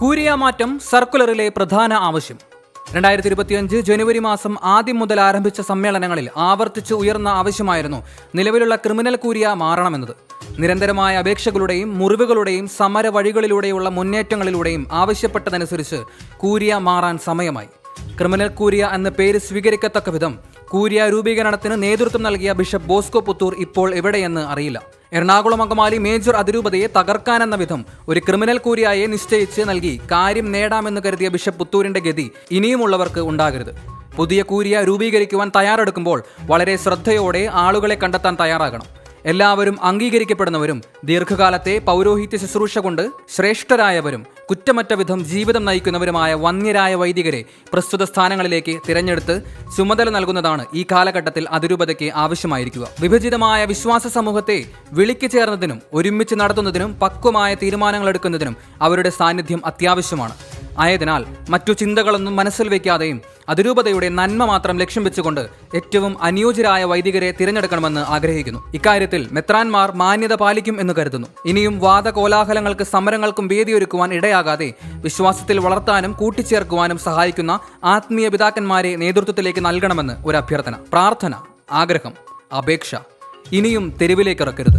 Curia മാറ്റം സർക്കുലറിലെ പ്രധാന ആവശ്യം. രണ്ടായിരത്തി ഇരുപത്തിയഞ്ച് ജനുവരി മാസം ആദ്യം മുതൽ ആരംഭിച്ച സമ്മേളനങ്ങളിൽ ആവർത്തിച്ച് ഉയർന്ന ആവശ്യമായിരുന്നു നിലവിലുള്ള ക്രിമിനൽ കൂരിയ മാറണമെന്നത്. നിരന്തരമായ അപേക്ഷകളുടെയും മുറിവുകളുടെയും സമര വഴികളിലൂടെയുള്ള മുന്നേറ്റങ്ങളിലൂടെയും ആവശ്യപ്പെട്ടതനുസരിച്ച് കൂരിയ മാറാൻ സമയമായി. ക്രിമിനൽ കൂരിയ എന്ന പേര് സ്വീകരിക്കത്തക്ക വിധം കൂരിയ രൂപീകരണത്തിന് നേതൃത്വം നൽകിയ ബിഷപ്പ് ബോസ്കോ പുത്തൂർ ഇപ്പോൾ എവിടെയെന്ന് അറിയില്ല. എറണാകുളം അങ്കമാലി മേജർ അതിരൂപതയെ തകർക്കാനെന്ന വിധം ഒരു ക്രിമിനൽ കൂരിയായെ നിശ്ചയിച്ച് നൽകി കാര്യം നേടാമെന്ന് കരുതിയ ബിഷപ്പ് പുത്തൂരിന്റെ ഗതി ഇനിയുമുള്ളവർക്ക് ഉണ്ടാകരുത്. പുതിയ കൂരിയ രൂപീകരിക്കുവാൻ തയ്യാറെടുക്കുമ്പോൾ വളരെ ശ്രദ്ധയോടെ ആളുകളെ കണ്ടെത്താൻ തയ്യാറാകണം. എല്ലാവരും അംഗീകരിക്കപ്പെടുന്നവരും ദീർഘകാലത്തെ പൗരോഹിത്യ ശുശ്രൂഷ കൊണ്ട് ശ്രേഷ്ഠരായവരും കുറ്റമറ്റ വിധം ജീവിതം നയിക്കുന്നവരുമായ വന്യരായ വൈദികരെ പ്രസ്തുത സ്ഥാനങ്ങളിലേക്ക് തിരഞ്ഞെടുത്ത് ചുമതല നൽകുന്നതാണ് ഈ കാലഘട്ടത്തിൽ അതിരൂപതയ്ക്ക് ആവശ്യമായിരിക്കുക. വിഭജിതമായ വിശ്വാസ സമൂഹത്തെ വിളിക്ക് ചേർന്നതിനും ഒരുമിച്ച് നടത്തുന്നതിനും പക്വമായ തീരുമാനങ്ങൾ എടുക്കുന്നതിനും അവരുടെ സാന്നിധ്യം അത്യാവശ്യമാണ്. ആയതിനാൽ മറ്റു ചിന്തകളൊന്നും മനസ്സിൽ വയ്ക്കാതെയും അതിരൂപതയുടെ നന്മ മാത്രം ലക്ഷ്യം വെച്ചുകൊണ്ട് ഏറ്റവും അനുയോജ്യരായ വൈദികരെ തിരഞ്ഞെടുക്കണമെന്ന് ആഗ്രഹിക്കുന്നു. ഇക്കാര്യത്തിൽ മെത്രാൻമാർ മാന്യത പാലിക്കും എന്ന് കരുതുന്നു. ഇനിയും വാദകോലാഹലങ്ങൾക്ക് സമരങ്ങൾക്കും വേദിയൊരുക്കുവാൻ ഇടയാകാതെ വിശ്വാസത്തിൽ വളർത്താനും കൂട്ടിച്ചേർക്കുവാനും സഹായിക്കുന്ന ആത്മീയ പിതാക്കന്മാരെ നേതൃത്വത്തിലേക്ക് നൽകണമെന്ന് ഒരു അഭ്യർത്ഥന. പ്രാർത്ഥന ആഗ്രഹം അപേക്ഷ. ഇനിയും തെരുവിലേക്കിറക്കരുത്